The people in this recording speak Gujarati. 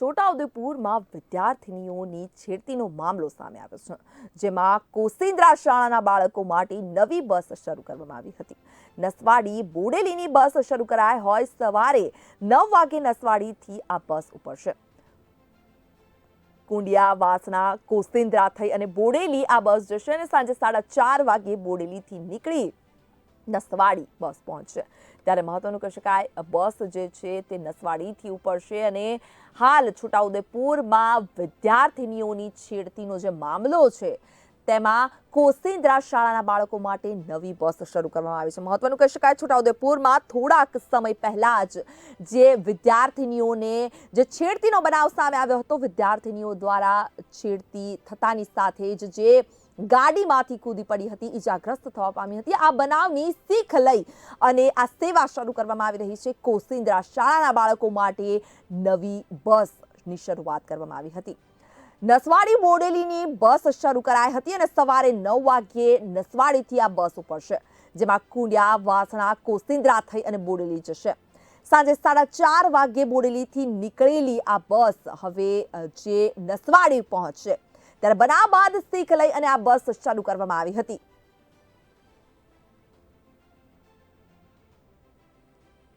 છોટાઉદેપુરમાં વિદ્યાર્થિનીઓની છેડતીનો મામલો સામે આવ્યો છે, જેમાં કોસિન્દ્રા શાળાના બાળકો માટે નવી બસ શરૂ કરવામાં આવી હતી. નસવાડી બોડેલીની બસ શરૂ કરાઈ હોય સવારે નવ વાગે નસવાડીથી આ બસ ઉપડશે. કુંડિયા વાસણા કોસિન્દ્રા થઈ અને બોડેલી આ બસ જશે અને સાંજે સાડા ચાર વાગે બોડેલીથી નીકળી નસવાડી બસ પહોંચશે. ત્યારે મહત્વનું કહી શકાય બસ જે છે તે નસવાડીથી ઉપડશે અને હાલ છોટાઉદેપુરમાં વિદ્યાર્થિનીઓની છેડતીનો જે મામલો છે, તેમાં કોસિન્દ્રા શાળાના બાળકો માટે નવી બસ શરૂ કરવામાં આવી છે. મહત્વનું કહી શકાય છોટાઉદેપુરમાં થોડાક સમય પહેલા જ જે વિદ્યાર્થિનીઓને જે છેડતીનો બનાવ સામે આવ્યો હતો, વિદ્યાર્થિનીઓ દ્વારા છેડતી થતાની સાથે જ જે ગાડીમાંથી કૂદી પડી હતી, ઈજાગ્રસ્ત થવા પામી હતી. આ બનાવની શીખ લઈ અને આ સેવા શરૂ કરવામાં આવી રહી છે. કોસિન્દ્રા શાળાના બાળકો માટે નવી બસની શરૂઆત કરવામાં આવી હતી. નસવાડી બોડેલીની બસ શરૂ કરાઈ હતી અને સવારે નવ વાગ્યે નસવાડીથી આ બસ ઉપડશે, જેમાં કુંડિયા, વાસણા, કોસિંદ્રા થઈ અને બોડેલી જશે. સાંજે સાડા ચાર વાગ્યે બોડેલીથી નીકળેલી આ બસ હવે જે નસવાડી પહોંચશે. ત્યારે બનાવ બાદ શીખ લઈ અને આ બસ શરૂ કરવામાં આવી હતી.